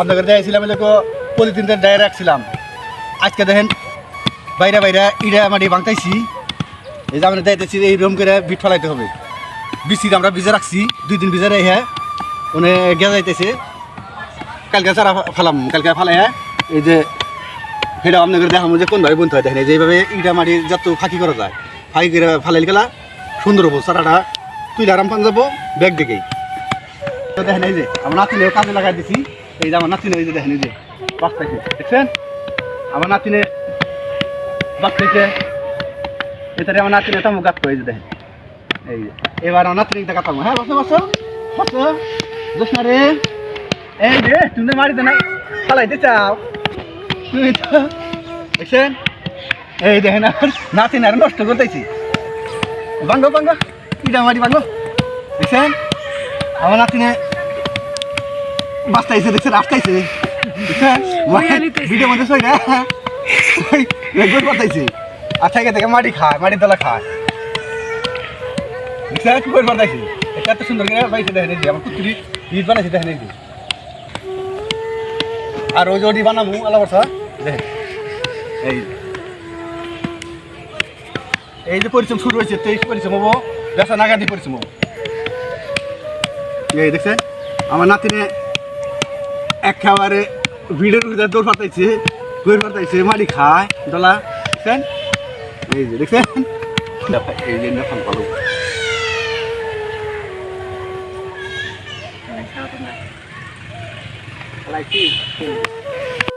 আপনাদের দেখাইছিলাম এলাকা পলিথিনটা ডায় রাখছিলাম। আজকে দেখেন, বাইরে বাইরে ইটা মাটি বাংতাইছি এই যে আমরা দেখাইতেছি এই রুম করে বিট ফেলাইতে হবে। বৃষ্টিতে আমরা ভিজে রাখছি, দুই দিন ভিজে রেখে গেছে যাইতেছে কালকে সারা ফেলাম, কালকে ফেলাই এই যে সেটা আপনাদের দেখাবো যে কোনভাবে বুনতে হয়। দেখেন যে এইভাবে ইটা মাটি যত ফাঁকি করা যায়, ফাঁকি করে ফেলাইল গেলা সুন্দর হব। সারাটা তুই আরাম পান যাব, ব্যাগ দিকেই। দেখেন এই যে, আমরা কাজে লাগাই দিছি। এই যে আমার নাতিনে এই যে দেখেন, এই যে বাচ্চাকে দেখছেন? আমার নাতিনে বাচ্চাকে এটারে আমার নাতিনে তামু গাত এই যে দেখেন। এই এবার আমার নাতিনে দেখা তামু হ্যাঁ বসো বসো বসো। দোষ না রে। এই যে, তুমি তো মারিতে নাই ফালাইতে চাও। তুমি তো দেখছেন? এই দেখেন আমার নাতিনে আর নষ্ট করতেছি ভাঙ্গো ভাঙ্গো। ইটা মারি, ভাঙ্গো। দেখছেন? আমার নাতিনে বাস্তাইছে দেখছেন? আসতাইছে। দেখছেন ভিডিও মধ্যে সই না রেগুলার পাতাইছে আর থেকে থেকে মাটি খায় মাটির তলা খায়। দেখছেন? কি করে এত সুন্দর করে পাইছে দেখেন যে আমার কুতুরি ঈদ বানাইছে দেখেন যে। আর ওই যে বানাবো আলা বর্ষা দেখেন। এই। এই যে পরিশ্রম শুরু হয়েছে তেইশ পরিশ্রম হব ব্যবসা নাগাদি পরিশ্রম হব। এই দেখছেন? আমার নাতিনে একেবারে ভিড়ের ভিতরে দৌড় পাতাইছে দৌড় পাতাইছে মাটি খায় দোলা দেখছেন? এই যে দেখছেন? এই যে এখন হ্যাঁ, you.